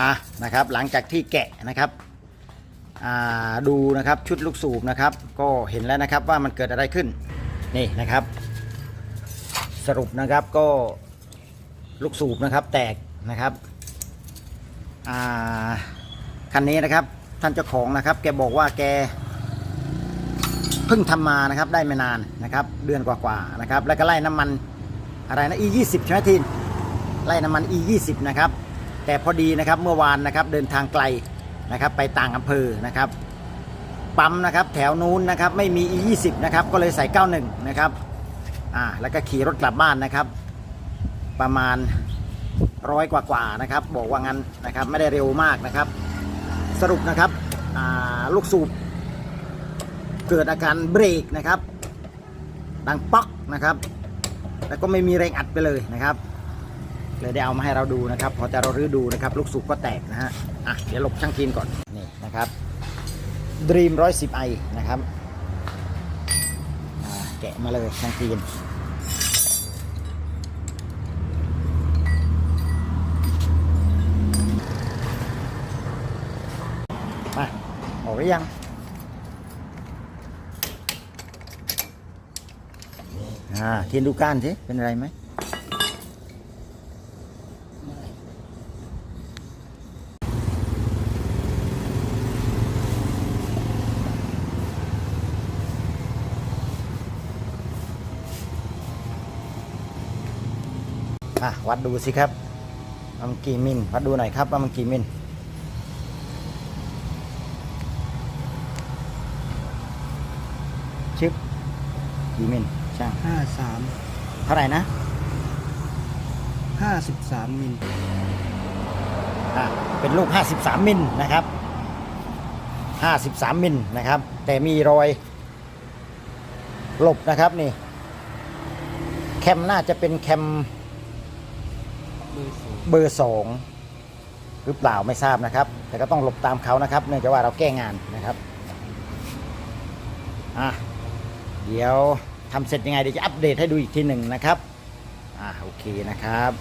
อะนะครับหลังจากที่แกะนะครับดูนะครับชุดลูกสูบนะครับก็เห็นแล้วนะครับว่ามันเกิดอะไรขึ้นนี่นะครับ สรุปนะครับก็ลูกสูบนะครับแตกนะครับคันนี้นะครับท่านเจ้าของนะครับ แกบอกว่าแกเพิ่งทำมานะครับได้ไม่นานนะครับ เดือนกว่าๆนะครับ แล้วก็ไล่น้ำมันอะไรนะ e 2 0 ใช่ไหมทีนไล่น้ำมัน e 2 0 นะครับ แต่พอดีนะครับเมื่อวานนะครับเดินทางไกลนะครับไปต่างอำเภอนะครับปั๊มนะครับแถวนู้นนะครับไม่มี e 2 0 นะครับก็เลยใส่ 91 นะครับอ่าแล้วก็ขี่รถกลับบ้านนะครับ ประมาณร้อยกว่าๆนะครับ บอกว่างั้นนะครับไม่ได้เร็วมากนะครับ สรุปนะครับอ่าลูกสูบเกิดอาการเบรกนะครับ ดังป๊อกนะครับ แล้วก็ไม่มีแรงอัดไปเลยนะครับ เลยได้เอามาให้เราดูนะครับ พอจะเรารื้อดูนะครับ ลูกสูบก็แตกนะฮะอะเดี๋ยวหลบช่างทีนก่อนนี่นะครับ Dream 110 i นะครับแกะมาเลยช่างทีนมาออกหรือยังอ่าเทียนดูก้านสิเป็นอะไรไหม อะวัดดูสิครับว่ามันกี่มิลวัดดูหน่อยครับว่ามันกี่มิลชึบกี่มิลช่างห้าสามเท่าไหร่นะห้าสิบสามมิลอะเป็นลูก 53 มิลนะครับ 53 มิลนะครับ แต่มีรอยหลบนะครับนี่ แคมน่าจะเป็นแคมเบอร์สอง เบอร์สองหรือเปล่าไม่ทราบนะครับ แต่ก็ต้องหลบตามเขานะครับ เนื่องจากว่าเราแก้งานนะครับอะเดี๋ยวทำเสร็จยังไงเดี๋ยวจะอัปเดตให้ดูอีกทีหนึ่งนะครับอะโอเคนะครับ